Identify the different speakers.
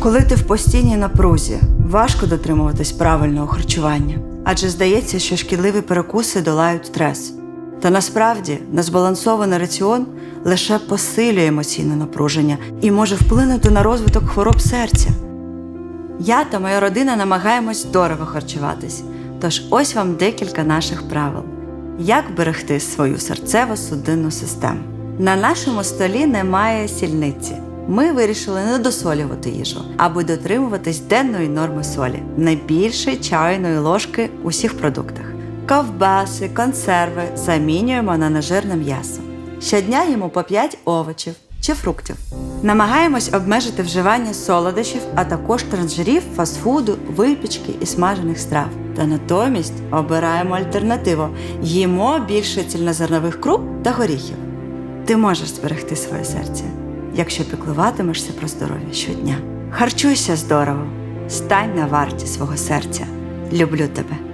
Speaker 1: Коли ти в постійній напрузі, важко дотримуватись правильного харчування, адже здається, що шкідливі перекуси долають стрес. Та насправді незбалансований раціон лише посилює емоційне напруження і може вплинути на розвиток хвороб серця. Я та моя родина намагаємось здорово харчуватись. Тож ось вам декілька наших правил. Як берегти свою серцево-судинну систему? На нашому столі немає сільниці. Ми вирішили не досолювати їжу, аби дотримуватись денної норми солі, не більше чайної ложки у всіх продуктах. Ковбаси, консерви замінюємо на нежирне м'ясо. Щодня їмо по 5 овочів чи фруктів. Намагаємось обмежити вживання солодощів, а також трансжирів, фастфуду, випічки і смажених страв. Та натомість обираємо альтернативу: їмо більше цільнозернових круп та горіхів. Ти можеш зберегти своє серце, якщо піклуватимешся про здоров'я щодня. Харчуйся здорово, стань на варті свого серця. Люблю тебе.